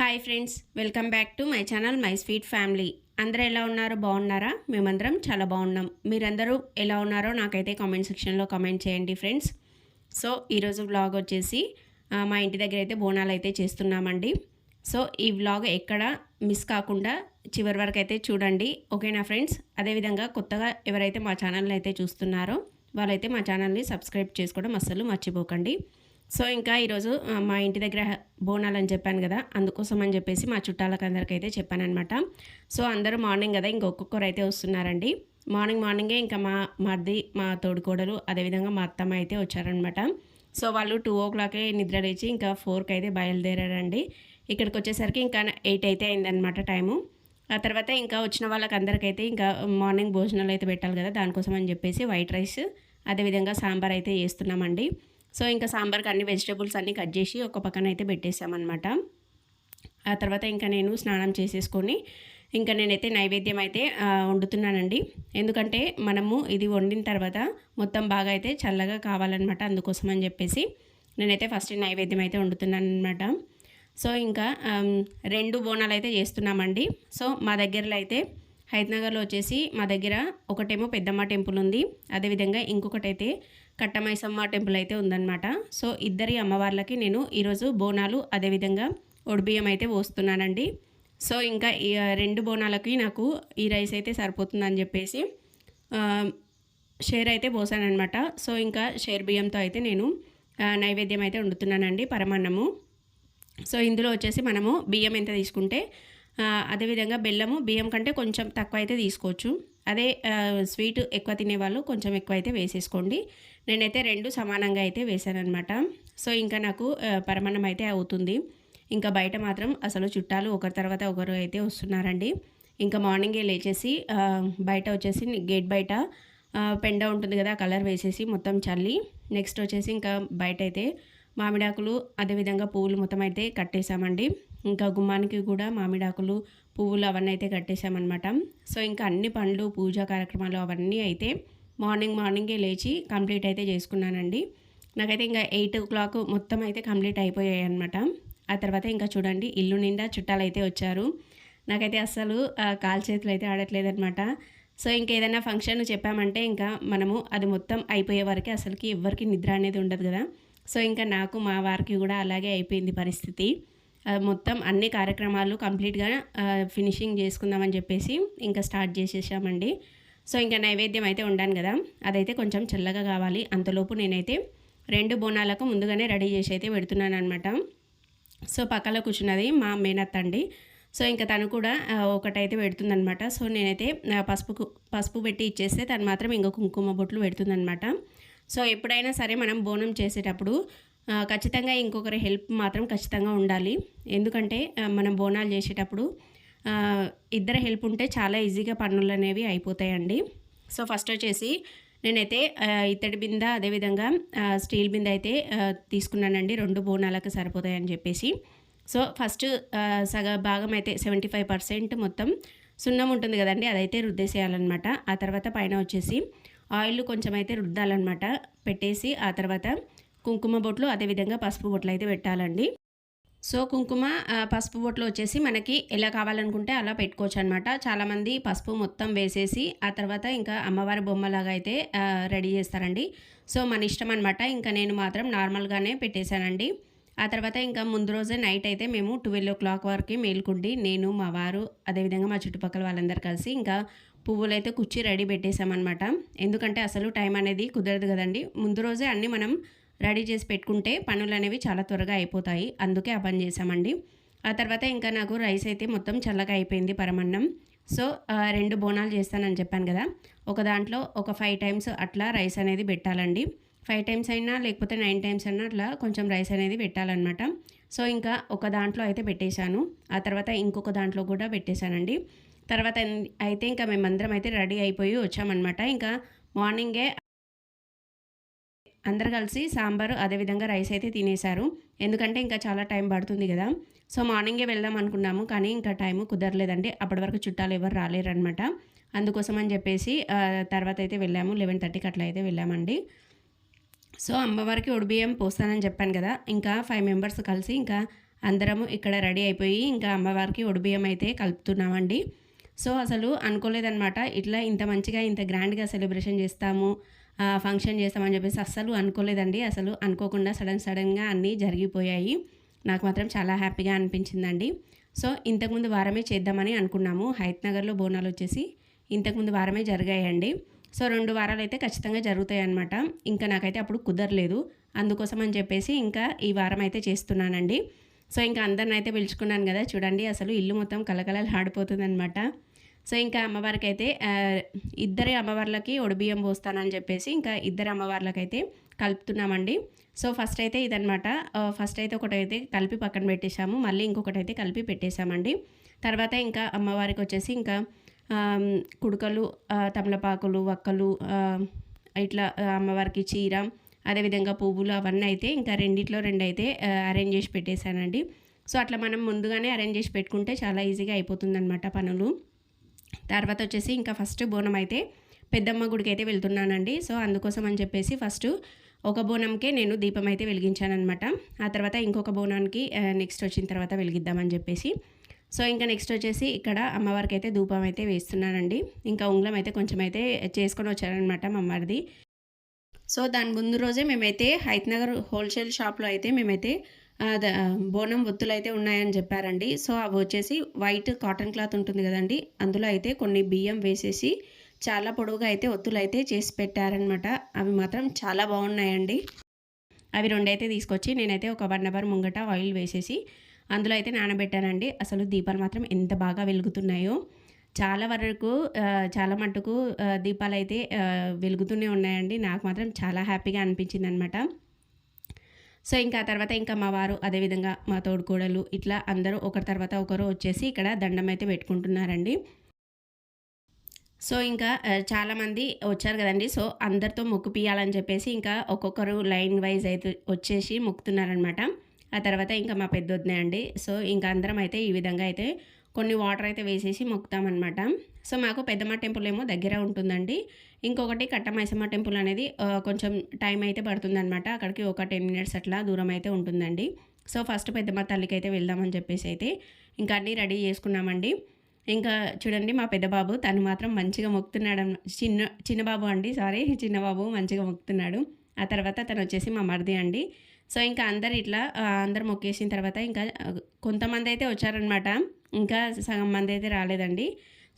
Hi friends welcome back to my channel my sweet family. అందరూ ఎలా ఉన్నారు? బాగున్నారా? మేమందరం చాలా బాగున్నాం. మీరందరూ ఎలా ఉన్నారో నాకైతే కామెంట్ సెక్షన్లో కామెంట్ చేయండి ఫ్రెండ్స్. సో ఈరోజు వ్లాగ్ వచ్చేసి మా ఇంటి దగ్గర అయితే బోనాలు అయితే చేస్తున్నామండి. సో ఈ వ్లాగ్ ఎక్కడ మిస్ కాకుండా చివరి వరకు అయితే చూడండి. ఓకేనా ఫ్రెండ్స్? అదేవిధంగా కొత్తగా ఎవరైతే మా ఛానల్ని అయితే చూస్తున్నారో వాళ్ళైతే మా ఛానల్ని సబ్స్క్రైబ్ చేసుకోవడం అస్సలు మర్చిపోకండి. సో ఇంకా ఈరోజు మా ఇంటి దగ్గర బోనాలు అని చెప్పాను కదా అందుకోసం అని చెప్పేసి మా చుట్టాలకు అందరికీ అయితే చెప్పాను అనమాట సో అందరూ మార్నింగ్ కదా ఇంకొకరు అయితే వస్తున్నారండి. మార్నింగ్ మార్నింగే ఇంకా మా మరిది మా తోడుకోడలు అదేవిధంగా మా అత్తమ్మ అయితే వచ్చారనమాట సో వాళ్ళు టూ ఓ క్లాకే నిద్ర లేచి ఇంకా ఫోర్కి అయితే బయలుదేరారండి. ఇక్కడికి వచ్చేసరికి ఇంకా ఎయిట్ అయితే అయిందనమాట టైము. ఆ తర్వాత ఇంకా వచ్చిన వాళ్ళకి అందరికైతే ఇంకా మార్నింగ్ భోజనాలు అయితే పెట్టాలి కదా దానికోసం అని చెప్పేసి వైట్ రైస్ అదేవిధంగా సాంబార్ అయితే చేస్తున్నామండి. సో ఇంకా సాంబార్కి అన్ని వెజిటేబుల్స్ అన్నీ కట్ చేసి ఒక పక్కన అయితే పెట్టేసామన్నమాట. ఆ తర్వాత ఇంకా నేను స్నానం చేసేసుకొని ఇంకా నేనైతే నైవేద్యం అయితే వండుతున్నానండి. ఎందుకంటే మనము ఇది వండిన తర్వాత మొత్తం బాగా అయితే చల్లగా కావాలన్నమాట అందుకోసం అని చెప్పేసి నేనైతే ఫస్ట్ నైవేద్యం అయితే వండుతున్నాను అనమాట సో ఇంకా రెండు బోనాలు అయితే చేస్తున్నామండి. సో మా దగ్గరలో అయితే హైదనగర్లో వచ్చేసి మా దగ్గర ఒకటేమో పెద్దమ్మ టెంపుల్ ఉంది. అదేవిధంగా ఇంకొకటి అయితే కట్టమైసమ్మ టెంపుల్ అయితే ఉందన్నమాట. సో ఇద్దరి అమ్మవార్లకి నేను ఈరోజు బోనాలు అదేవిధంగా ఒడిబియ్యం అయితే పోస్తున్నానండి. సో ఇంకా ఈ రెండు బోనాలకి నాకు ఈ రైస్ అయితే సరిపోతుందని చెప్పేసి షేర్ అయితే పోసానమాట సో ఇంకా షేర్ బియ్యంతో అయితే నేను నైవేద్యం అయితే వండుతున్నానండి పరమాన్నము. సో ఇందులో వచ్చేసి మనము బియ్యం ఎంత తీసుకుంటే అదేవిధంగా బెల్లము బియ్యం కంటే కొంచెం తక్కువ అయితే తీసుకోవచ్చు. అదే స్వీట్ ఎక్కువ తినేవాళ్ళు కొంచెం ఎక్కువ అయితే వేసేసుకోండి. నేనైతే రెండు సమానంగా అయితే వేసానమాట సో ఇంకా నాకు పరమాణం అయితే అవుతుంది. ఇంకా బయట మాత్రం అసలు చుట్టాలు ఒకరి తర్వాత ఒకరు అయితే వస్తున్నారండి. ఇంకా మార్నింగే లేచేసి బయట వచ్చేసి గేట్ బయట పెండ ఉంటుంది కదా కలర్ వేసేసి మొత్తం చల్లి నెక్స్ట్ వచ్చేసి ఇంకా బయట అయితే మామిడాకులు అదేవిధంగా పువ్వులు మొత్తం అయితే కట్టేసామండి ఇంకా గుమ్మానికి కూడా మామిడాకులు పువ్వులు అవన్నీ అయితే కట్టేశామన్నమాట. సో ఇంకా అన్ని పండ్లు పూజా కార్యక్రమాలు అవన్నీ అయితే మార్నింగ్ మార్నింగే లేచి కంప్లీట్ అయితే చేసుకున్నానండి. నాకైతే ఇంకా ఎయిట్ ఓ క్లాక్ మొత్తం అయితే కంప్లీట్ అయిపోయాయి అనమాట ఆ తర్వాత ఇంకా చూడండి ఇల్లు నిండా చుట్టాలు అయితే వచ్చారు. నాకైతే అస్సలు కాల్ చేతులు అయితే ఆడట్లేదనమాట సో ఇంకేదైనా ఫంక్షన్ చెప్పామంటే ఇంకా మనము అది మొత్తం అయిపోయే వరకు అసలుకి ఎవరికి నిద్ర అనేది ఉండదు కదా. సో ఇంకా నాకు మా వారికి కూడా అలాగే అయిపోయింది పరిస్థితి. మొత్తం అన్ని కార్యక్రమాలు కంప్లీట్గా ఫినిషింగ్ చేసుకుందామని చెప్పేసి ఇంకా స్టార్ట్ చేసేసామండి. సో ఇంకా నైవేద్యం అయితే ఉండాను కదా అదైతే కొంచెం చల్లగా కావాలి. అంతలోపు నేనైతే రెండు బోనాలకు ముందుగానే రెడీ చేసి అయితే పెడుతున్నాను అనమాట సో పక్కలో కూర్చున్నది మా మేనత్త అండి. సో ఇంకా తను కూడా ఒకటైతే పెడుతుందనమాట సో నేనైతే పసుపు పసుపు పెట్టి ఇచ్చేస్తే తను మాత్రం ఇంకో కుంకుమ బొట్లు పెడుతుందనమాట సో ఎప్పుడైనా సరే మనం బోనం చేసేటప్పుడు ఖచ్చితంగా ఇంకొకరి హెల్ప్ మాత్రం ఖచ్చితంగా ఉండాలి. ఎందుకంటే మనం బోనాలు చేసేటప్పుడు ఇద్దరు హెల్ప్ ఉంటే చాలా ఈజీగా పనులు అనేవి అయిపోతాయండి. సో ఫస్ట్ వచ్చేసి నేనైతే ఇత్తడి బింద అదేవిధంగా స్టీల్ బింద అయితే తీసుకున్నానండి. రెండు బోనాలకు సరిపోతాయని చెప్పేసి. సో ఫస్ట్ సగ భాగం అయితే సెవెంటీ ఫైవ్ పర్సెంట్ మొత్తం సున్నం ఉంటుంది కదండి అదైతే రుద్దేసేయాలన్నమాట. ఆ తర్వాత పైన వచ్చేసి ఆయిల్ కొంచెం అయితే రుద్దాలన్నమాట. పెట్టేసి ఆ తర్వాత కుంకుమ బొట్లు అదేవిధంగా పసుపు బొట్లు అయితే పెట్టాలండి. సో కుంకుమ పసుపు బొట్లు వచ్చేసి మనకి ఎలా కావాలనుకుంటే అలా పెట్టుకోవచ్చు అనమాట చాలామంది పసుపు మొత్తం వేసేసి ఆ తర్వాత ఇంకా అమ్మవారి బొమ్మలాగా అయితే రెడీ చేస్తారండి. సో మన ఇష్టం అనమాట ఇంకా నేను మాత్రం నార్మల్గానే పెట్టేశానండి. ఆ తర్వాత ఇంకా ముందు రోజే నైట్ అయితే మేము ట్వెల్వ్ ఓ క్లాక్ వరకు మేల్కుండి నేను మా వారు అదేవిధంగా మా చుట్టుపక్కల వాళ్ళందరూ కలిసి ఇంకా పువ్వులు అయితే కుచ్చి రెడీ పెట్టేశామన్నమాట. ఎందుకంటే అసలు టైం అనేది కుదరదు కదండి. ముందు రోజే అన్నీ మనం రెడీ చేసి పెట్టుకుంటే పనులు అనేవి చాలా త్వరగా అయిపోతాయి. అందుకే ఆ పని చేసామండి ఆ తర్వాత ఇంకా నాకు రైస్ అయితే మొత్తం చల్లగా అయిపోయింది పరమన్నం. సో రెండు బోనాలు చేస్తానని చెప్పాను కదా. ఒక దాంట్లో ఒక ఫైవ్ టైమ్స్ అట్లా రైస్ అనేది పెట్టాలండి. ఫైవ్ టైమ్స్ అయినా లేకపోతే నైన్ టైమ్స్ అయినా అట్లా కొంచెం రైస్ అనేది పెట్టాలన్నమాట. సో ఇంకా ఒక దాంట్లో అయితే పెట్టేశాను. ఆ తర్వాత ఇంకొక దాంట్లో కూడా పెట్టేశానండి. తర్వాత అయితే ఇంకా మేమందరం అయితే రెడీ అయిపోయి వచ్చామన్నమాట. ఇంకా మార్నింగే అందరు కలిసి సాంబారు అదేవిధంగా రైస్ అయితే తినేశారు. ఎందుకంటే ఇంకా చాలా టైం పడుతుంది కదా. సో మార్నింగే వెళ్దాం అనుకున్నాము. కానీ ఇంకా టైం కుదరలేదండి. అప్పటి వరకు చుట్టాలు ఎవరు రాలేరనమాట అందుకోసం అని చెప్పేసి తర్వాత అయితే వెళ్ళాము. లెవెన్ థర్టీకి అట్లా అయితే వెళ్ళామండి. సో అమ్మవారికి ఉడిబియ్యం పోస్తానని చెప్పాను కదా. ఇంకా ఫైవ్ మెంబర్స్ కలిసి ఇంకా అందరము ఇక్కడ రెడీ అయిపోయి ఇంకా అమ్మవారికి ఉడిబియ్యం అయితే కలుపుతున్నామండి. సో అసలు అనుకోలేదనమాట ఇట్లా ఇంత మంచిగా ఇంత గ్రాండ్గా సెలబ్రేషన్ చేస్తాము. ఫంక్షన్ చేస్తామని చెప్పేసి అస్సలు అనుకోలేదండి. అసలు అనుకోకుండా సడన్ సడన్గా అన్నీ జరిగిపోయాయి. నాకు మాత్రం చాలా హ్యాపీగా అనిపించిందండి. సో ఇంతకుముందు వారమే చేద్దామని అనుకున్నాము. హైత్నగర్లో బోనాలు వచ్చేసి ఇంతకుముందు వారమే జరిగాయండి. సో రెండు వారాలు అయితే ఖచ్చితంగా జరుగుతాయి అనమాట ఇంకా నాకైతే అప్పుడు కుదరలేదు. అందుకోసం అని చెప్పేసి ఇంకా ఈ వారం అయితే చేస్తున్నానండి. సో ఇంకా అందరిని అయితే పిలుచుకున్నాను కదా చూడండి అసలు ఇల్లు మొత్తం కలకలలు ఆడిపోతుంది అనమాట సో ఇంకా అమ్మవారికి అయితే ఇద్దరి అమ్మవార్లకి ఒడిబియ్యం పోస్తానని చెప్పేసి ఇంకా ఇద్దరి అమ్మవార్లకైతే కలుపుతున్నామండి. సో ఫస్ట్ అయితే ఇదనమాట ఫస్ట్ అయితే ఒకటైతే కలిపి పక్కన పెట్టేశాము. మళ్ళీ ఇంకొకటి అయితే కలిపి పెట్టేశామండి. తర్వాత ఇంకా అమ్మవారికి వచ్చేసి ఇంకా కుడుకలు తమలపాకులు వక్కలు ఇట్లా అమ్మవారికి చీర అదేవిధంగా పువ్వులు అవన్నీ అయితే ఇంకా రెండిట్లో రెండు అయితే అరేంజ్ చేసి పెట్టేశానండి. సో అట్లా మనం ముందుగానే అరేంజ్ చేసి పెట్టుకుంటే చాలా ఈజీగా అయిపోతుందన్నమాట పనులు. తర్వాత వచ్చేసి ఇంకా ఫస్ట్ బోనం అయితే పెద్దమ్మ గుడికి అయితే వెళ్తున్నానండి. సో అందుకోసం అని చెప్పేసి ఫస్ట్ ఒక బోనంకే నేను దీపం అయితే వెలిగించానమాట ఆ తర్వాత ఇంకొక బోనానికి నెక్స్ట్ వచ్చిన తర్వాత వెలిగిద్దామని చెప్పేసి. సో ఇంకా నెక్స్ట్ వచ్చేసి ఇక్కడ అమ్మవారికి అయితే ధూపం అయితే వేస్తున్నానండి. ఇంకా ఉంగళం అయితే కొంచెం అయితే చేసుకొని వచ్చారనమాట మా సో దాని ముందు రోజే మేమైతే హైత్ నగర్ హోల్సేల్ షాప్లో అయితే మేమైతే బోనం ఒత్తులు అయితే ఉన్నాయని చెప్పారండి. సో అవి వచ్చేసి వైట్ కాటన్ క్లాత్ ఉంటుంది కదండి. అందులో అయితే కొన్ని బియ్యం వేసేసి చాలా పొడవుగా అయితే ఒత్తులు అయితే చేసి పెట్టారనమాట అవి మాత్రం చాలా బాగున్నాయండి. అవి రెండైతే తీసుకొచ్చి నేనైతే ఒక వన్ అవర్ ముంగట ఆయిల్ వేసేసి అందులో అయితే నానబెట్టానండి. అసలు దీపాలు మాత్రం ఎంత బాగా వెలుగుతున్నాయో. చాలా వరకు చాలా మట్టుకు దీపాలు అయితే వెలుగుతూనే ఉన్నాయండి. నాకు మాత్రం చాలా హ్యాపీగా అనిపించింది అనమాట సో ఇంకా తర్వాత ఇంకా మా వారు అదేవిధంగా మా తోడుకోడలు ఇట్లా అందరూ ఒకరి తర్వాత ఒకరు వచ్చేసి ఇక్కడ దండం అయితే పెట్టుకుంటున్నారండి. సో ఇంకా చాలామంది వచ్చారు కదండి. సో అందరితో మొక్కుపియాలని చెప్పేసి ఇంకా ఒక్కొక్కరు లైన్ వైజ్ అయితే వచ్చేసి మొక్కుతున్నారనమాట ఆ తర్వాత ఇంకా మా పెద్దొద్దునే అండి. సో ఇంకా అందరం అయితే ఈ విధంగా అయితే కొన్ని వాటర్ అయితే వేసేసి మొక్కుతామన్నమాట. సో మాకు పెద్దమ్మ టెంపుల్ ఏమో దగ్గర ఉంటుందండి. ఇంకొకటి కట్టమైసమ్మ టెంపుల్ అనేది కొంచెం టైం అయితే పడుతుందన్నమాట. అక్కడికి ఒక టెన్ మినిట్స్ అట్లా దూరం అయితే ఉంటుందండి. సో ఫస్ట్ పెద్దమ్మ తల్లికి అయితే వెళ్దామని చెప్పేసి అయితే ఇంకా అన్నీ రెడీ చేసుకున్నామండి. ఇంకా చూడండి మా పెద్దబాబు తను మాత్రం మంచిగా మొక్కుతున్నాడు చిన్న చిన్నబాబు అండి సారీ చిన్నబాబు మంచిగా మొక్కుతున్నాడు. ఆ తర్వాత తను వచ్చేసి మా మరిది అండి. సో ఇంకా అందరు ఇట్లా అందరు మొక్కేసిన తర్వాత ఇంకా కొంతమంది అయితే వచ్చారనమాట ఇంకా సగం మంది అయితే రాలేదండి.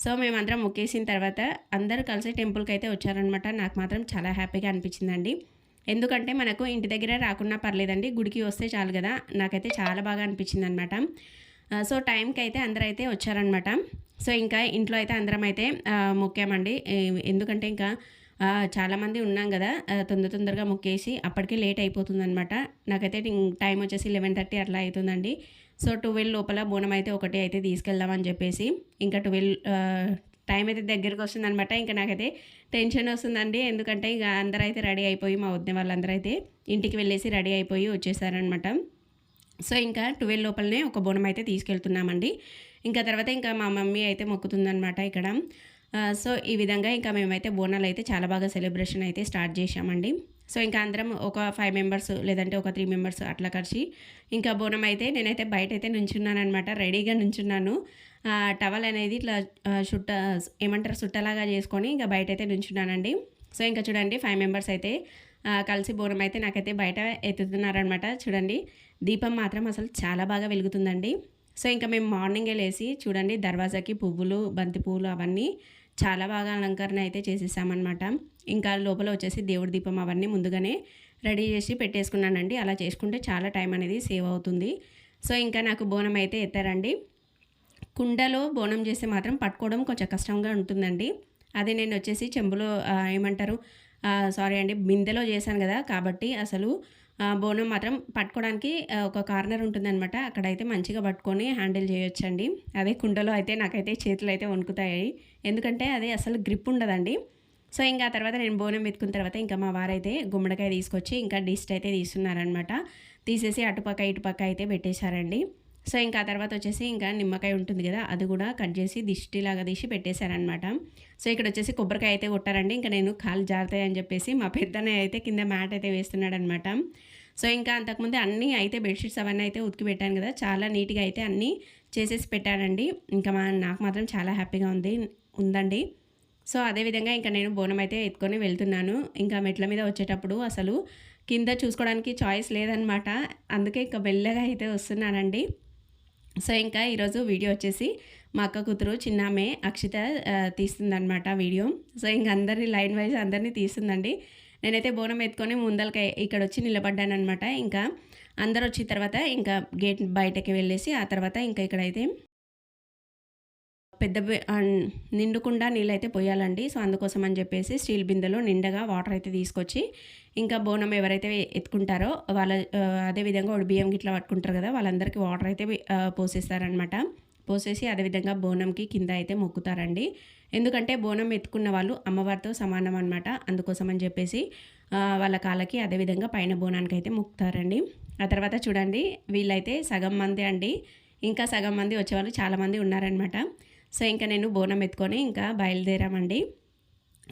సో మేమందరం మొక్కేసిన తర్వాత అందరూ కలిసి టెంపుల్కి అయితే వచ్చారనమాట నాకు మాత్రం చాలా హ్యాపీగా అనిపించిందండి. ఎందుకంటే మనకు ఇంటి దగ్గర రాకున్నా పర్లేదండి. గుడికి వస్తే చాలు కదా. నాకైతే చాలా బాగా అనిపించింది అనమాట సో టైంకి అయితే అందరూ అయితే వచ్చారనమాట సో ఇంకా ఇంట్లో అయితే అందరం అయితే మొక్కామండి. ఎందుకంటే ఇంకా చాలామంది ఉన్నాం కదా తొందర తొందరగా మొక్కేసి అప్పటికే లేట్ అయిపోతుంది అనమాట నాకైతే టైం వచ్చేసి లెవెన్ థర్టీ అట్లా అవుతుందండి. సో ట్వెల్వ్ లోపల బోనం అయితే ఒకటి అయితే తీసుకెళ్దామని చెప్పేసి ఇంకా ట్వెల్వ్ టైం అయితే దగ్గరికి వస్తుందనమాట ఇంకా నాకైతే టెన్షన్ వస్తుందండి. ఎందుకంటే ఇంకా అందరూ అయితే రెడీ అయిపోయి మా వద్ద వాళ్ళందరూ అయితే ఇంటికి వెళ్ళేసి రెడీ అయిపోయి వచ్చేసారనమాట సో ఇంకా ట్వెల్వ్ లోపలనే ఒక బోనం అయితే తీసుకెళ్తున్నామండి. ఇంకా తర్వాత ఇంకా మా మమ్మీ అయితే మొక్కుతుందనమాట ఇక్కడ. సో ఈ విధంగా ఇంకా మేమైతే బోనాలు అయితే చాలా బాగా సెలబ్రేషన్ అయితే స్టార్ట్ చేసామండి సో ఇంకా అందరం ఒక ఫైవ్ మెంబర్స్ లేదంటే ఒక త్రీ మెంబర్స్ అట్లా కలిసి ఇంకా బోనం అయితే నేనైతే బయట అయితే నుంచున్నాను. అనమాట రెడీగా నుంచున్నాను టవల్ అనేది ఇట్లా చుట్ట ఏమంటారు చుట్టలాగా చేసుకొని ఇంకా బయట అయితే నుంచున్నానండి. సో ఇంకా చూడండి ఫైవ్ మెంబర్స్ అయితే కలిసి బోనం అయితే నాకైతే బయట ఎత్తుతున్నారనమాట చూడండి దీపం మాత్రం అసలు చాలా బాగా వెలుగుతుందండి. సో ఇంకా మేము మార్నింగే లేసి చూడండి దర్వాజాకి పువ్వులు బంతి పువ్వులు అవన్నీ చాలా బాగా అలంకరణ అయితే చేసేసామన్నమాట. ఇంకా లోపల వచ్చేసి దేవుడి దీపం అవన్నీ ముందుగానే రెడీ చేసి పెట్టేసుకున్నానండి. అలా చేసుకుంటే చాలా టైం అనేది సేవ్ అవుతుంది. సో ఇంకా నాకు బోనం అయితే ఎత్తారండి. కుండలో బోనం చేస్తే మాత్రం పట్టుకోవడం కొంచెం కష్టంగా ఉంటుందండి. అదే నేను వచ్చేసి చెంబులో ఏమంటారు సారీ అండి బిందెలో చేశాను కదా. కాబట్టి అసలు బోనం మాత్రం పట్టుకోవడానికి ఒక కార్నర్ ఉంటుందన్నమాట. అక్కడైతే మంచిగా పట్టుకొని హ్యాండిల్ చేయొచ్చండి. అదే కుండలో అయితే నాకైతే చేతులు అయితే వణుకుతాయి. ఎందుకంటే అది అసలు గ్రిప్ ఉండదండి. సో ఇంకా తర్వాత నేను బోనం వెతుకున్న తర్వాత ఇంకా మా వారైతే గుమ్మడికాయ తీసుకొచ్చి ఇంకా డిస్ట్ అయితే తీస్తున్నారనమాట తీసేసి అటుపక్క ఇటుపక్క అయితే పెట్టేశారండి. సో ఇంకా ఆ తర్వాత వచ్చేసి ఇంకా నిమ్మకాయ ఉంటుంది కదా అది కూడా కట్ చేసి దిష్టిలాగా తీసి పెట్టేశారనమాట సో ఇక్కడ వచ్చేసి కొబ్బరికాయ అయితే కొట్టారండి. ఇంకా నేను కాలు జారుతాయి అని చెప్పేసి మా పెద్దనే అయితే కింద మ్యాట్ అయితే వేస్తున్నాడనమాట సో ఇంకా అంతకుముందు అన్నీ అయితే బెడ్షీట్స్ అవన్నీ అయితే ఉతికి పెట్టాను కదా చాలా నీట్గా అయితే అన్నీ చేసేసి పెట్టానండి. ఇంకా మా నాకు మాత్రం చాలా హ్యాపీగా ఉంది. ఉందండి. సో అదేవిధంగా ఇంకా నేను బోనం అయితే ఎత్తుకొని వెళ్తున్నాను. ఇంకా మెట్ల మీద వచ్చేటప్పుడు అసలు కింద చూసుకోవడానికి చాయిస్ లేదనమాట. అందుకే ఇంకా మెల్లగా అయితే వస్తున్నానండి. సో ఇంకా ఈరోజు వీడియో వచ్చేసి మా అక్క కూతురు చిన్నామే అక్షిత తీస్తుందనమాట వీడియో. సో ఇంక అందరినీ లైన్ వైజ్ అందరినీ తీస్తుందండి. నేనైతే బోనం ఎత్తుకొని ముందలకి ఇక్కడ వచ్చి నిలబడ్డాను అనమాట ఇంకా అందరు వచ్చిన తర్వాత ఇంకా గేట్ బయటకి వెళ్ళేసి ఆ తర్వాత ఇంకా ఇక్కడైతే పెద్ద నిండుకుండా నీళ్ళు అయితే పోయాలండి. సో అందుకోసం అని చెప్పేసి స్టీల్ బిందెలో నిండగా వాటర్ అయితే తీసుకొచ్చి ఇంకా బోనం ఎవరైతే ఎత్తుకుంటారో వాళ్ళ అదేవిధంగా ఒక బియ్యం గిట్లా పట్టుకుంటారు కదా వాళ్ళందరికీ వాటర్ అయితే పోసేస్తారనమాట పోసేసి అదేవిధంగా బోనంకి కింద అయితే మొక్కుతారండి. ఎందుకంటే బోనం ఎత్తుకున్న వాళ్ళు అమ్మవారితో సమానం అనమాట అందుకోసం అని చెప్పేసి వాళ్ళ కాళ్ళకి అదేవిధంగా పైన బోనానికి అయితే మొక్కుతారండి. ఆ తర్వాత చూడండి వీళ్ళైతే సగం మంది అండి. ఇంకా సగం మంది వచ్చేవాళ్ళు చాలామంది ఉన్నారనమాట సో ఇంకా నేను బోనం ఎత్తుకొని ఇంకా బయలుదేరామండి.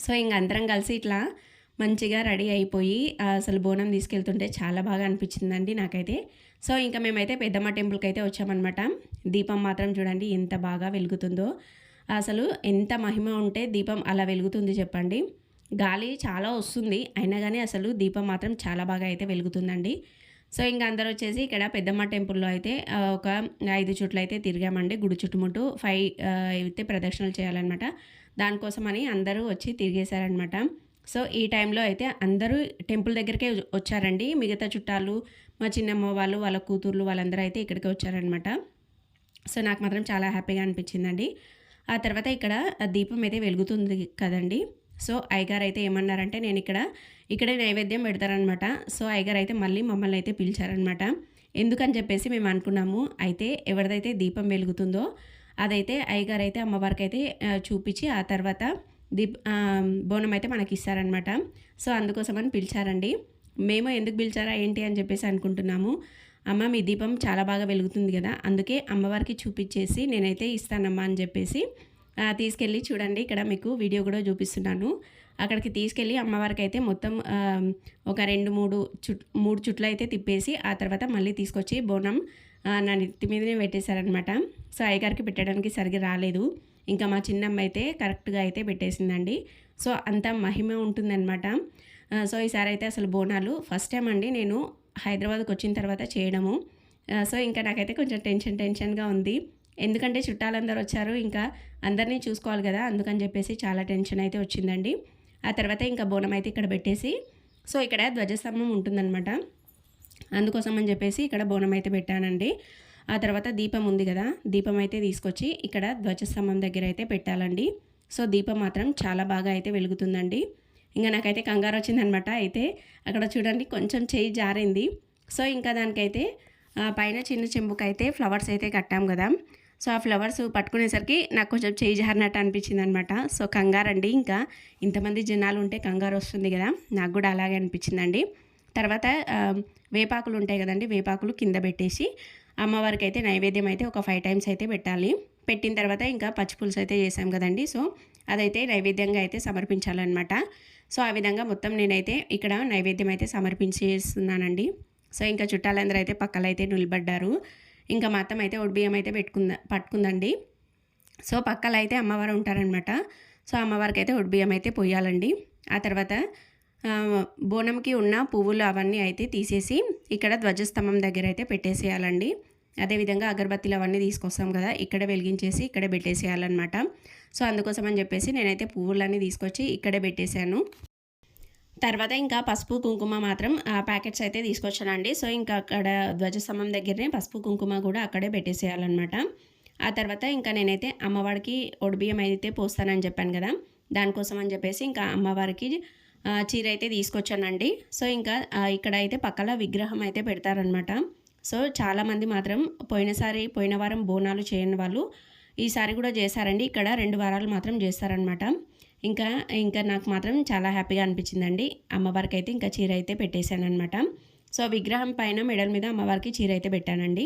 సో ఇంక అందరం కలిసి ఇట్లా మంచిగా రెడీ అయిపోయి అసలు బోనం తీసుకెళ్తుంటే చాలా బాగా అనిపించిందండి నాకైతే. సో ఇంకా మేమైతే పెద్దమ్మ టెంపుల్కి అయితే వచ్చామన్నమాట. దీపం మాత్రం చూడండి ఎంత బాగా వెలుగుతుందో. అసలు ఎంత మహిమ ఉంటే దీపం అలా వెలుగుతుంది చెప్పండి. గాలి చాలా వస్తుంది అయినా కానీ అసలు దీపం మాత్రం చాలా బాగా అయితే వెలుగుతుందండి. సో ఇంకా అందరూ వచ్చేసి ఇక్కడ పెద్దమ్మ టెంపుల్లో అయితే ఒక ఐదు చుట్లు అయితే తిరిగామండి. గుడి చుట్టుముట్టు ఫైవ్ అయితే ప్రదక్షిణలు చేయాలన్నమాట. దానికోసమని అందరూ వచ్చి తిరిగేశారనమాట సో ఈ టైంలో అయితే అందరూ టెంపుల్ దగ్గరికే వచ్చారండి. మిగతా చుట్టాలు మా చిన్నమ్మ వాళ్ళు వాళ్ళ కూతుర్లు వాళ్ళందరూ అయితే ఇక్కడికి వచ్చారనమాట సో నాకు మాత్రం చాలా హ్యాపీగా అనిపించిందండి. ఆ తర్వాత ఇక్కడ దీపం అయితే వెలుగుతుంది కదండి. సో అయ్యగారు అయితే ఏమన్నారంటే నేను ఇక్కడ ఇక్కడే నైవేద్యం పెడతారనమాట సో అయ్యగారు అయితే మళ్ళీ మమ్మల్ని అయితే పిలిచారనమాట ఎందుకని చెప్పేసి మేము అనుకున్నాము అయితే ఎవరిదైతే దీపం వెలుగుతుందో అదైతే అయ్యగారు అయితే అమ్మవారికి అయితే చూపించి ఆ తర్వాత దీప్ బోనం అయితే మనకి ఇస్తారనమాట సో అందుకోసమని పిలిచారండి. మేము ఎందుకు పిలిచారా ఏంటి అని చెప్పేసి అనుకుంటున్నాము. అమ్మ మీ దీపం చాలా బాగా వెలుగుతుంది కదా అందుకే అమ్మవారికి చూపించేసి నేనైతే ఇస్తానమ్మా అని చెప్పేసి తీసుకెళ్ళి చూడండి ఇక్కడ మీకు వీడియో కూడా చూపిస్తున్నాను. అక్కడికి తీసుకెళ్ళి అమ్మవారికి అయితే మొత్తం ఒక రెండు మూడు చుట్ మూడు చుట్లు అయితే తిప్పేసి ఆ తర్వాత మళ్ళీ తీసుకొచ్చి బోనం నా నెత్తి మీదనే పెట్టేశారనమాట సో అయ్యగారికి పెట్టడానికి సరిగ్గా రాలేదు. ఇంకా మా చిన్నమ్మ అయితే కరెక్ట్గా అయితే పెట్టేసిందండి. సో అంత మహిమ ఉంటుందన్నమాట. సో ఈసారి అయితే అసలు బోనాలు ఫస్ట్ టైం అండి నేను హైదరాబాద్కి వచ్చిన తర్వాత చేయడము. సో ఇంకా నాకైతే కొంచెం టెన్షన్ టెన్షన్గా ఉంది. ఎందుకంటే చుట్టాలందరూ వచ్చారు ఇంకా అందరినీ చూసుకోవాలి కదా అందుకని చెప్పేసి చాలా టెన్షన్ అయితే వచ్చిందండి. ఆ తర్వాత ఇంకా బోనం అయితే ఇక్కడ పెట్టేసి సో ఇక్కడ ధ్వజస్తంభం ఉంటుందన్నమాట. అందుకోసం అని చెప్పేసి ఇక్కడ బోనం అయితే పెట్టానండి. ఆ తర్వాత దీపం ఉంది కదా దీపం అయితే తీసుకొచ్చి ఇక్కడ ధ్వజస్తంభం దగ్గర అయితే పెట్టాలండి. సో దీపం మాత్రం చాలా బాగా అయితే వెలుగుతుందండి. ఇంకా నాకైతే కంగారు వచ్చిందనమాట అయితే అక్కడ చూడండి కొంచెం చేయి జారింది. సో ఇంకా దానికైతే ఆ, పైన చిన్న చెంబుకైతే ఫ్లవర్స్ అయితే కట్టాం కదా. సో ఆ ఫ్లవర్స్ పట్టుకునేసరికి నాకు కొంచెం చేయి జారినట్టు అనిపించింది అనమాట సో కంగారండి ఇంకా. ఇంతమంది జనాలు ఉంటే కంగారు వస్తుంది కదా. నాకు కూడా అలాగే అనిపించిందండి. తర్వాత వేపాకులు ఉంటాయి కదండి వేపాకులు కింద పెట్టేసి అమ్మవారికి అయితే నైవేద్యం అయితే ఒక ఫైవ్ టైమ్స్ అయితే పెట్టాలి. పెట్టిన తర్వాత ఇంకా పచ్చిపులుసు అయితే చేసాం కదండి. సో అదైతే నైవేద్యంగా అయితే సమర్పించాలన్నమాట. సో ఆ విధంగా మొత్తం నేనైతే ఇక్కడ నైవేద్యం అయితే సమర్పించేస్తున్నానండి. సో ఇంకా చుట్టాలందరూ అయితే పక్కలైతే నిలబడ్డారు. ఇంకా మా అత్తమ్మ అయితే ఒడిబియ్యం అయితే పెట్టుకుందా పట్టుకుందండి. సో పక్కల అయితే అమ్మవారు ఉంటారనమాట సో అమ్మవారికి అయితే ఒడిబియ్యం అయితే పొయ్యాలండి. ఆ తర్వాత బోనంకి ఉన్న పువ్వులు అవన్నీ అయితే తీసేసి ఇక్కడ ధ్వజస్తంభం దగ్గర అయితే పెట్టేసేయాలండి. అదేవిధంగా అగరబత్తీలు అవన్నీ తీసుకొస్తాం కదా ఇక్కడ వెలిగించేసి ఇక్కడే పెట్టేసేయాలన్నమాట. సో అందుకోసం అని చెప్పేసి నేనైతే పువ్వులన్నీ తీసుకొచ్చి ఇక్కడే పెట్టేశాను. తర్వాత ఇంకా పసుపు కుంకుమ మాత్రం ఆ ప్యాకెట్స్ అయితే తీసుకొచ్చానండి. సో ఇంకా అక్కడ ధ్వజస్తంభం దగ్గరనే పసుపు కుంకుమ కూడా అక్కడే పెట్టేసేయాలన్నమాట. ఆ తర్వాత ఇంకా నేనైతే అమ్మవారికి ఒడిబియ్యం అయితే పోస్తానని చెప్పాను కదా దానికోసం అని చెప్పేసి ఇంకా అమ్మవారికి చీర అయితే తీసుకొచ్చానండి. సో ఇంకా ఇక్కడ అయితే పక్కల విగ్రహం అయితే పెడతారనమాట సో చాలామంది మాత్రం పోయినసారి పోయిన వారం బోనాలు చేయని వాళ్ళు ఈసారి కూడా చేశారండి. ఇక్కడ రెండు వారాలు మాత్రం చేస్తారనమాట ఇంకా ఇంకా నాకు మాత్రం చాలా హ్యాపీగా అనిపించిందండి. అమ్మవారికి అయితే ఇంకా చీర అయితే పెట్టేశాను అనమాట సో విగ్రహం పైన మెడల్ మీద అమ్మవారికి చీర అయితే పెట్టానండి.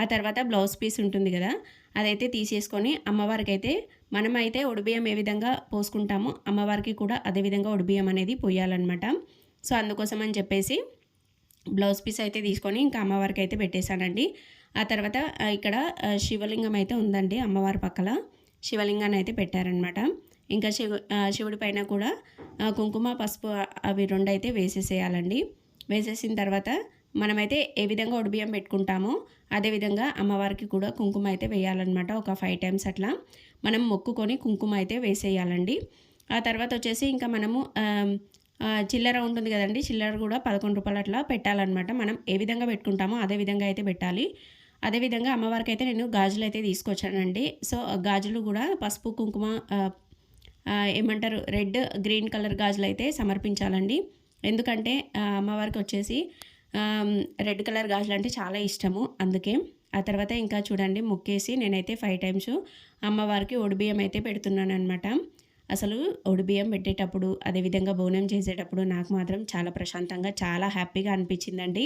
ఆ తర్వాత బ్లౌజ్ పీస్ ఉంటుంది కదా అదైతే తీసేసుకొని అమ్మవారికి అయితే మనమైతే ఒడిబియ్యం ఏ విధంగా పోసుకుంటామో అమ్మవారికి కూడా అదే విధంగా ఒడిబియ్యం అనేది పోయాలన్నమాట. సో అందుకోసం అని చెప్పేసి బ్లౌజ్ పీస్ అయితే తీసుకొని ఇంకా అమ్మవారికి అయితే పెట్టేశానండి. ఆ తర్వాత ఇక్కడ శివలింగం అయితే ఉందండి అమ్మవారి పక్కల. శివలింగాన్ని అయితే పెట్టారనమాట ఇంకా శివు శివుడి పైన కూడా కుంకుమ పసుపు అవి రెండు అయితే వేసేసేయాలండి. వేసేసిన తర్వాత మనమైతే ఏ విధంగా ఒడిబియ్యం పెట్టుకుంటామో అదేవిధంగా అమ్మవారికి కూడా కుంకుమ అయితే వేయాలన్నమాట ఒక ఫైవ్ టైమ్స్ అట్లా. మనం మొక్కుకొని కుంకుమ అయితే వేసేయాలండి. ఆ తర్వాత వచ్చేసి ఇంకా మనము చిల్లర ఉంటుంది కదండి చిల్లర కూడా పదకొండు రూపాయలు అట్లా పెట్టాలన్నమాట. మనం ఏ విధంగా పెట్టుకుంటామో అదే విధంగా అయితే పెట్టాలి. అదేవిధంగా అమ్మవారికి అయితే నేను గాజులు అయితే తీసుకొచ్చానండి. సో గాజులు కూడా పసుపు కుంకుమ ఏమంటారు రెడ్ గ్రీన్ కలర్ గాజులు అయితే సమర్పించాలండి. ఎందుకంటే అమ్మవారికి వచ్చేసి రెడ్ కలర్ గాజులు అంటే చాలా ఇష్టము అందుకే. ఆ తర్వాత ఇంకా చూడండి ముక్కేసి నేనైతే ఫైవ్ టైమ్స్ అమ్మవారికి ఒడిబియ్యం అయితే పెడుతున్నాను అనమాట అసలు ఒడిబియ్యం పెట్టేటప్పుడు అదేవిధంగా బోనం చేసేటప్పుడు నాకు మాత్రం చాలా ప్రశాంతంగా చాలా హ్యాపీగా అనిపించిందండి.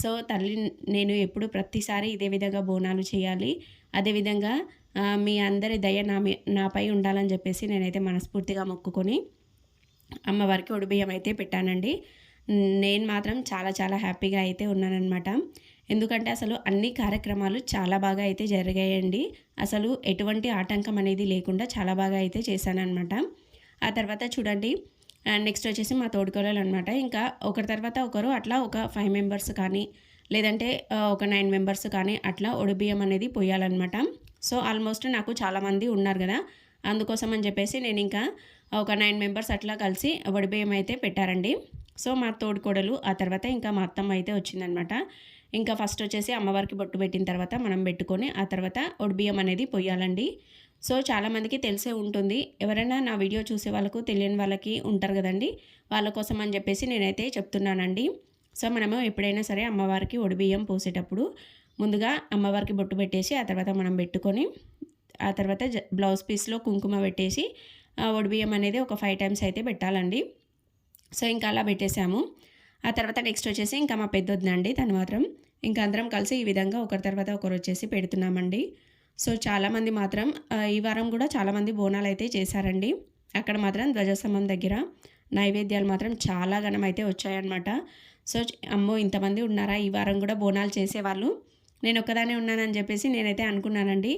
సో తల్లి నేను ఎప్పుడు ప్రతిసారి ఇదే విధంగా బోనాలు చేయాలి. అదేవిధంగా మీ అందరి దయ నా మీ- నాపై ఉండాలని చెప్పేసి నేనైతే మనస్ఫూర్తిగా మొక్కుకొని అమ్మవారికి ఒడిబియ్యం అయితే పెట్టానండి. నేను మాత్రం చాలా చాలా హ్యాపీగా అయితే ఉన్నానన్నమాట. ఎందుకంటే అసలు అన్ని కార్యక్రమాలు చాలా బాగా అయితే జరిగాయండి. అసలు ఎటువంటి ఆటంకం అనేది లేకుండా చాలా బాగా అయితే చేశానన్నమాట. ఆ తర్వాత చూడండి నెక్స్ట్ వచ్చేసి మా తోడుకోవాలి అనమాట ఇంకా ఒకరి తర్వాత ఒకరు అట్లా ఒక ఫైవ్ మెంబర్స్ కానీ లేదంటే ఒక నైన్ మెంబర్స్ కానీ అట్లా ఒడిబియ్యం అనేది పోయాలన్నమాట. సో ఆల్మోస్ట్ నాకు చాలామంది ఉన్నారు కదా. అందుకోసం అని చెప్పేసి నేను ఇంకా ఒక నైన్ మెంబర్స్ అట్లా కలిసి వడిబియ్యం అయితే పెట్టారండి. సో మా తోడుకోడలు ఆ తర్వాత ఇంకా మా అత్తమ్మ అయితే వచ్చిందనమాట. ఇంకా ఫస్ట్ వచ్చేసి అమ్మవారికి బొట్టు పెట్టిన తర్వాత మనం పెట్టుకొని ఆ తర్వాత ఒడిబియ్యం అనేది పొయ్యాలండి. సో చాలామందికి తెలిసే ఉంటుంది. ఎవరైనా నా వీడియో చూసే వాళ్ళకు తెలియని వాళ్ళకి ఉంటారు కదండి. వాళ్ళ కోసం అని చెప్పేసి నేనైతే చెప్తున్నానండి. సో మనము ఎప్పుడైనా సరే అమ్మవారికి ఒడిబియ్యం పోసేటప్పుడు ముందుగా అమ్మవారికి బొట్టు పెట్టేసి ఆ తర్వాత మనం పెట్టుకొని ఆ తర్వాత బ్లౌజ్ పీస్లో కుంకుమ పెట్టేసి ఒడిబియ్యం అనేది ఒక ఫైవ్ టైమ్స్ అయితే పెట్టాలండి. సో ఇంకా అలా పెట్టేశాము ఆ తర్వాత నెక్స్ట్ వచ్చేసి ఇంకా మా పెద్దొద్దండి తను మాత్రం. ఇంకా అందరం కలిసి ఈ విధంగా ఒకరి తర్వాత ఒకరు వచ్చేసి పెడుతున్నామండి. సో చాలామంది మాత్రం ఈ వారం కూడా చాలామంది బోనాలు అయితే చేశారండి. అక్కడ మాత్రం ధ్వజస్తంభం దగ్గర నైవేద్యాలు మాత్రం చాలా ఘనమైతే వచ్చాయన్నమాట. సో అమ్మో ఇంతమంది ఉన్నారా? ఈ వారం కూడా బోనాలు చేసేవాళ్ళు. నేను ఒక్కదానే ఉన్నానని చెప్పేసి నేనైతే అనుకున్నానండి.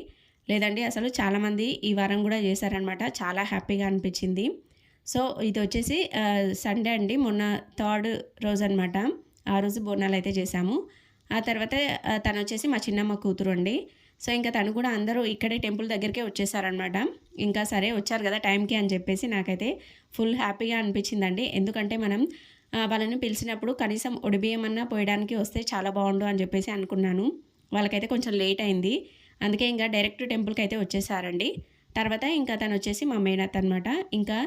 లేదండి అసలు చాలామంది ఈ వారం కూడా చేశారనమాట. చాలా హ్యాపీగా అనిపించింది. సో ఇది వచ్చేసి సండే అండి. మొన్న థర్డ్ రోజు అనమాట ఆ రోజు బోనాలు అయితే చేశాము. ఆ తర్వాత తను వచ్చేసి మా చిన్నమ్మ కూతురు అండి. సో ఇంకా తను కూడా అందరూ ఇక్కడే టెంపుల్ దగ్గరికే వచ్చేసారనమాట. ఇంకా సరే వచ్చారు కదా టైంకి అని చెప్పేసి నాకైతే ఫుల్ హ్యాపీగా అనిపించిందండి. ఎందుకంటే మనం వాళ్ళని పిలిచినప్పుడు కనీసం ఒడిబియ్యం అన్నా పోయడానికి వస్తే చాలా బాగుండు అని చెప్పేసి అనుకున్నాను. వాళ్ళకైతే కొంచెం లేట్ అయింది. అందుకే ఇంకా డైరెక్ట్ టెంపుల్కి అయితే వచ్చేసారండి. తర్వాత ఇంకా తను వచ్చేసి మా మేనత్ అనమాట ఇంకా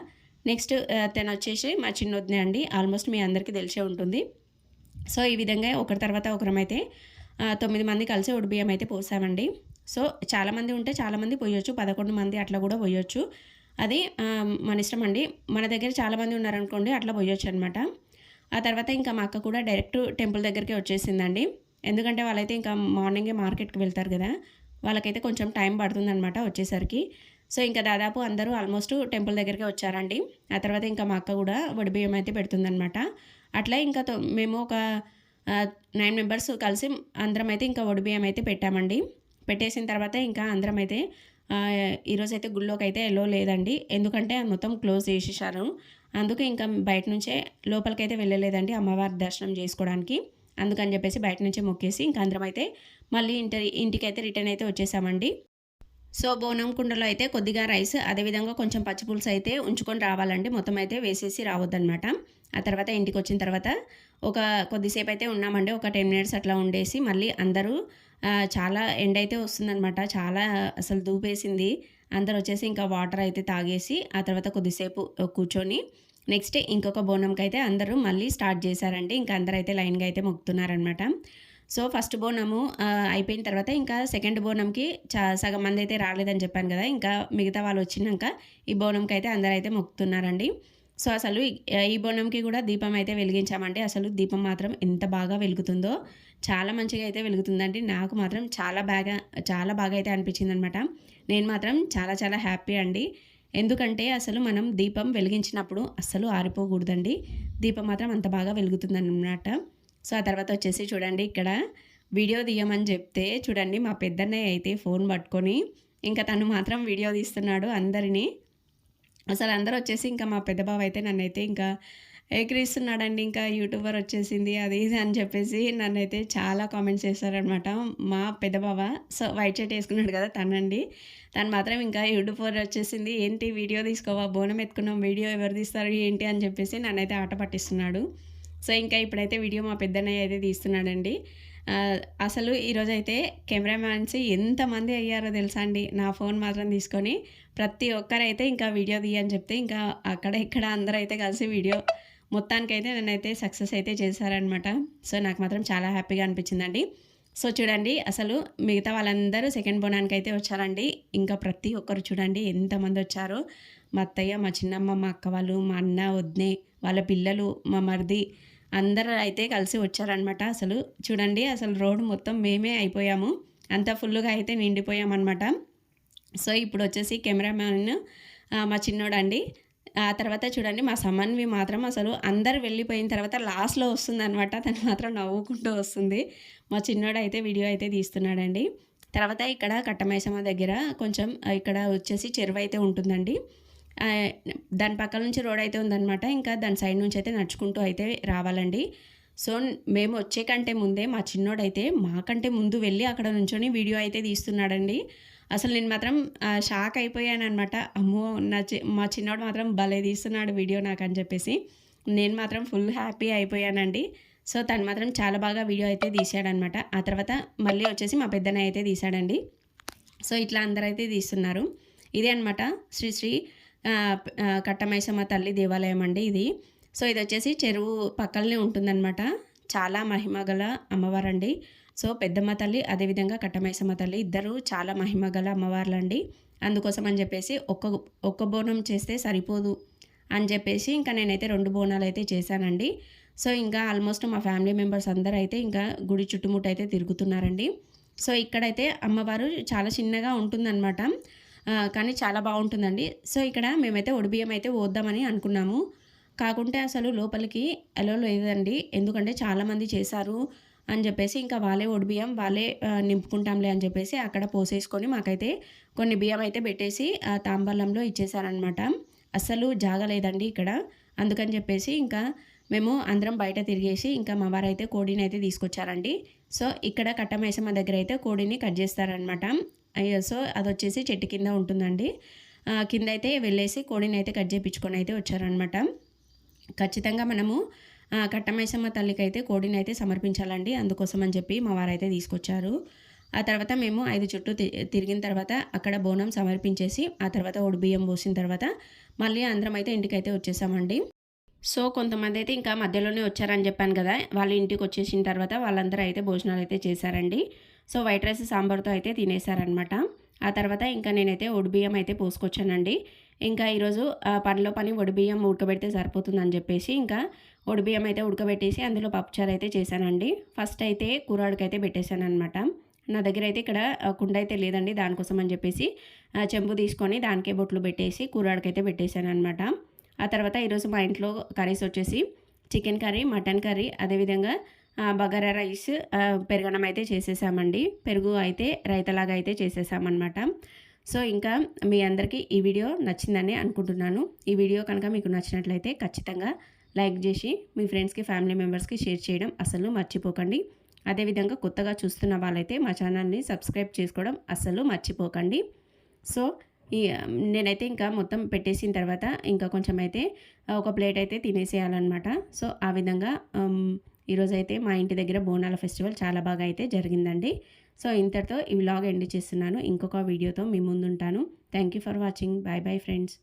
నెక్స్ట్ తను వచ్చేసి మా చిన్నొద్దే అండి. ఆల్మోస్ట్ మీ అందరికీ తెలిసే ఉంటుంది. సో ఈ విధంగా ఒకరి తర్వాత ఒకరమైతే అయితే తొమ్మిది మంది కలిసి ఉడిబియ్యం అయితే పోసామండి. సో చాలామంది ఉంటే చాలామంది పోయొచ్చు. పదకొండు మంది అట్లా కూడా పోయొచ్చు. అది మన ఇష్టం అండి. మన దగ్గర చాలామంది ఉన్నారనుకోండి అట్లా పోయొచ్చు అనమాట ఆ తర్వాత ఇంకా మా అక్క కూడా డైరెక్ట్ టెంపుల్ దగ్గరికి వచ్చేసిందండి. ఎందుకంటే వాళ్ళైతే ఇంకా మార్నింగే మార్కెట్కి వెళ్తారు కదా వాళ్ళకైతే కొంచెం టైం పడుతుందనమాట వచ్చేసరికి. సో ఇంకా దాదాపు అందరూ ఆల్మోస్ట్ టెంపుల్ దగ్గరికి వచ్చారండి. ఆ తర్వాత ఇంకా మా అక్క కూడా వడిబియ్యం అయితే పెడుతుందనమాట అట్లా ఇంకా మేము ఒక నైన్ మెంబర్స్ కలిసి అందరం అయితే ఇంకా వడిబియ్యం అయితే పెట్టామండి. పెట్టేసిన తర్వాత ఇంకా అందరం అయితే ఈరోజు అయితే గుళ్ళోకి అయితే ఎల్లో లేదండి. ఎందుకంటే అది మొత్తం క్లోజ్ చేసేసారు. అందుకే ఇంకా బయట నుంచే లోపలికైతే వెళ్ళలేదండి అమ్మవారి దర్శనం చేసుకోవడానికి. అందుకని చెప్పేసి బయట నుంచే మొక్కేసి ఇంకా అందరం అయితే మళ్ళీ ఇంటి ఇంటికి అయితే రిటర్న్ అయితే వచ్చేసామండి. సో బోనం కుండలో అయితే కొద్దిగా రైస్ అదేవిధంగా కొంచెం పచ్చిపులుసు అయితే ఉంచుకొని రావాలండి. మొత్తం అయితే వేసేసి రావద్దనమాట ఆ తర్వాత ఇంటికి వచ్చిన తర్వాత ఒక కొద్దిసేపు అయితే ఉన్నామండి. ఒక టెన్ మినిట్స్ అట్లా ఉండేసి మళ్ళీ అందరూ చాలా ఎండ అయితే వస్తుందనమాట చాలా అసలు దూపేసింది. అందరు వచ్చేసి ఇంకా వాటర్ అయితే తాగేసి ఆ తర్వాత కొద్దిసేపు కూర్చొని నెక్స్ట్ ఇంకొక బోనంకి అయితే అందరూ మళ్ళీ స్టార్ట్ చేశారండి ఇంకా అందరూ అయితే లైన్గా అయితే మొక్కుతున్నారనమాట సో ఫస్ట్ బోనము అయిపోయిన తర్వాత ఇంకా సెకండ్ బోనంకి చా సగం మంది అయితే రాలేదని చెప్పాను కదా ఇంకా మిగతా వాళ్ళు వచ్చినాక ఈ బోనంకి అయితే అందరూ అయితే మొక్కుతున్నారండి. సో అసలు ఈ- ఈ బోనంకి కూడా దీపం అయితే వెలిగించామండి అసలు దీపం మాత్రం ఎంత బాగా వెలుగుతుందో చాలా మంచిగా అయితే వెలుగుతుందండి. నాకు మాత్రం చాలా బాగా చాలా బాగా అయితే అనిపించింది అనమాట నేను మాత్రం చాలా చాలా హ్యాపీ అండి. ఎందుకంటే అసలు మనం దీపం వెలిగించినప్పుడు అస్సలు ఆరిపోకూడదండి. దీపం మాత్రం అంత బాగా వెలుగుతుందన్నమాట. సో ఆ తర్వాత వచ్చేసి చూడండి ఇక్కడ వీడియో తీయమని చెప్తే చూడండి మా పెద్దన్నయ్య అయితే ఫోన్ పట్టుకొని ఇంకా తను మాత్రం వీడియో తీస్తున్నాడు అందరినీ. అసలు అందరూ వచ్చేసి ఇంకా మా పెద్ద బావ అయితే నన్నైతే ఇంకా ఎక్కిరిస్తున్నాడండి ఇంకా యూట్యూబర్ వచ్చేసింది అది ఇది అని చెప్పేసి నన్నైతే చాలా కామెంట్స్ చేశారనమాట మా పెద్దబావ సో వైట్ షర్ట్ వేసుకున్నాడు కదా తనండి. తను మాత్రం ఇంకా యూట్యూబర్ వచ్చేసింది ఏంటి వీడియో తీసుకోవా? బోనం ఎత్తుకున్నాం వీడియో ఎవరు తీస్తారు ఏంటి? అని చెప్పేసి నన్నైతే ఆట పట్టిస్తున్నాడు. సో ఇంకా ఇప్పుడైతే వీడియో మా పెద్దన్నయ్య అయితే తీస్తున్నాడండి. అసలు ఈరోజైతే కెమెరామ్యాన్స్ ఎంతమంది అయ్యారో తెలుసా అండి నా ఫోన్ మాత్రం తీసుకొని ప్రతి ఒక్కరైతే ఇంకా వీడియో తీయని చెప్తే ఇంకా అక్కడ ఇక్కడ అందరూ అయితే కలిసి వీడియో మొత్తానికైతే నన్నైతే సక్సెస్ అయితే చేశారనమాట సో నాకు మాత్రం చాలా హ్యాపీగా అనిపించిందండి. సో చూడండి అసలు మిగతా వాళ్ళందరూ సెకండ్ బోనానికి అయితే వచ్చారండి. ఇంకా ప్రతి ఒక్కరు చూడండి ఎంతమంది వచ్చారో. మా అత్తయ్య మా చిన్నమ్మ మా అక్క వాళ్ళు మా అన్న వద్నే వాళ్ళ పిల్లలు మా మరిది అందరూ అయితే కలిసి వచ్చారనమాట అసలు చూడండి అసలు రోడ్డు మొత్తం మేమే అయిపోయాము. అంత ఫుల్గా అయితే నిండిపోయామన్నమాట. సో ఇప్పుడు వచ్చేసి కెమెరామ్యాన్ మా చిన్నోడు అండి ఆ తర్వాత చూడండి మా సమన్వి మాత్రం అసలు అందరు వెళ్ళిపోయిన తర్వాత లాస్ట్లో వస్తుంది అనమాట తను మాత్రం నవ్వుకుంటూ వస్తుంది. మా చిన్నోడు అయితే వీడియో అయితే తీస్తున్నాడండి. తర్వాత ఇక్కడ కట్టమైసమ్మ దగ్గర కొంచెం ఇక్కడ వచ్చేసి చెరువు అయితే ఉంటుందండి. దాని పక్కల నుంచి రోడ్ అయితే ఉందన్నమాట. ఇంకా దాని సైడ్ నుంచి అయితే నడుచుకుంటూ అయితే రావాలండి. సో మేము వచ్చే కంటే ముందే మా చిన్నోడైతే మాకంటే ముందు వెళ్ళి అక్కడ నుంచొని వీడియో అయితే తీస్తున్నాడండి. అసలు నేను మాత్రం షాక్ అయిపోయాను అనమాట అమ్మో నా చి మా చిన్నోడు మాత్రం భలే తీస్తున్నాడు వీడియో నాకు అని చెప్పేసి. నేను మాత్రం ఫుల్ హ్యాపీ అయిపోయానండి. సో తను మాత్రం చాలా బాగా వీడియో అయితే తీశాడనమాట ఆ తర్వాత మళ్ళీ వచ్చేసి మా పెద్దన అయితే తీసాడండి సో ఇట్లా అందరూ అయితే తీస్తున్నారు. ఇదే అనమాట శ్రీ శ్రీ కట్టమైసమ్మ తల్లి దేవాలయం అండి ఇది. సో ఇది వచ్చేసి చెరువు పక్కలనే ఉంటుందన్నమాట. చాలా మహిమగల అమ్మవారండి. సో పెద్దమ్మ తల్లి అదేవిధంగా కట్టమైసమ్మ తల్లి ఇద్దరు చాలా మహిమగల అమ్మవార్లు అండి అందుకోసం అని చెప్పేసి ఒక్క ఒక్క బోనం చేస్తే సరిపోదు అని చెప్పేసి ఇంకా నేనైతే రెండు బోనాలు అయితే చేశానండి. సో ఇంకా ఆల్మోస్ట్ మా ఫ్యామిలీ మెంబర్స్ అందరూ అయితే ఇంకా గుడి చుట్టుముట్టు అయితే తిరుగుతున్నారండి. సో ఇక్కడైతే అమ్మవారు చాలా చిన్నగా ఉంటుందన్నమాట. కానీ చాలా బాగుంటుందండి. సో ఇక్కడ మేమైతే ఒడిబియ్యం అయితే వద్దామని అనుకున్నాము. కాకుంటే అసలు లోపలికి అలో లేదండి. ఎందుకంటే చాలామంది చేశారు. అని చెప్పేసి ఇంకా వాళ్ళే ఒడిబియ్యం వాళ్ళే నింపుకుంటాంలే అని చెప్పేసి అక్కడ పోసేసుకొని మాకైతే కొన్ని బియ్యం అయితే పెట్టేసి తాంబలంలో ఇచ్చేసారనమాట అస్సలు జాగలేదండి ఇక్కడ. అందుకని చెప్పేసి ఇంకా మేము అందరం బయట తిరిగేసి ఇంకా మా వారైతే కోడిని అయితే తీసుకొచ్చారండి. సో ఇక్కడ కట్టమేసమ్మ దగ్గర అయితే కోడిని కట్ చేస్తారనమాట సో అది వచ్చేసి చెట్టు కింద ఉంటుందండి. కింద అయితే వెళ్ళేసి కోడిని అయితే కట్ చేయించుకొని అయితే వచ్చారనమాట ఖచ్చితంగా మనము కట్టమైసమ్మ తల్లికి అయితే కోడిని అయితే సమర్పించాలండి. అందుకోసం అని చెప్పి మా వారైతే తీసుకొచ్చారు. ఆ తర్వాత మేము ఐదు చుట్టూ తిరిగిన తర్వాత అక్కడ బోనం సమర్పించేసి ఆ తర్వాత బియ్యం పోసిన తర్వాత మళ్ళీ అందరం అయితే ఇంటికైతే వచ్చేసామండి. సో కొంతమంది అయితే ఇంకా మధ్యలోనే వచ్చారని చెప్పాను కదా వాళ్ళ ఇంటికి వచ్చేసిన తర్వాత వాళ్ళందరూ అయితే భోజనాలు అయితే చేశారండి. సో వైట్ రైస్ సాంబార్తో అయితే తినేశారనమాట ఆ తర్వాత ఇంకా నేనైతే బియ్యం అయితే పోసుకొచ్చానండి. ఇంకా ఈరోజు పనిలో పని బియ్యం ఉడకబెడితే సరిపోతుందని చెప్పేసి ఇంకా బియ్యం అయితే ఉడకబెట్టేసి అందులో పప్పుచారు అయితే చేశానండి. ఫస్ట్ అయితే కూరాడికైతే పెట్టేశాను అనమాట నా దగ్గర అయితే ఇక్కడ కుండ అయితే లేదండి దానికోసం అని చెప్పేసి చెంబు తీసుకొని దానికే బొట్లు పెట్టేసి కూరాడికైతే పెట్టేశాను అనమాట ఆ తర్వాత ఈరోజు మా ఇంట్లో కర్రీస్ వచ్చేసి చికెన్ కర్రీ మటన్ కర్రీ అదేవిధంగా బగారా రైస్ పెరుగన్నం అయితే చేసేసామండి. పెరుగు అయితే రైతలాగా అయితే చేసేసామన్నమాట. సో ఇంకా మీ అందరికీ ఈ వీడియో నచ్చిందని అనుకుంటున్నాను. ఈ వీడియో కనుక మీకు నచ్చినట్లయితే ఖచ్చితంగా లైక్ చేసి మీ ఫ్రెండ్స్కి ఫ్యామిలీ మెంబర్స్కి షేర్ చేయడం అసలు మర్చిపోకండి. అదేవిధంగా కొత్తగా చూస్తున్న వాళ్ళైతే మా ఛానల్ని సబ్స్క్రైబ్ చేసుకోవడం అస్సలు మర్చిపోకండి. సో ఈ నేనైతే ఇంకా మొత్తం పెట్టేసిన తర్వాత ఇంకా కొంచెం అయితే ఒక ప్లేట్ అయితే తినేసేయాలన్నమాట. సో ఆ విధంగా ఈరోజైతే మా ఇంటి దగ్గర బోనాల ఫెస్టివల్ చాలా బాగా అయితే జరిగిందండి. సో ఇంతటితో ఈ వ్లాగ్ ఎండ్ చేస్తున్నాను. ఇంకొక వీడియోతో మీ ముందుంటాను. Thank you for watching. Bye bye friends.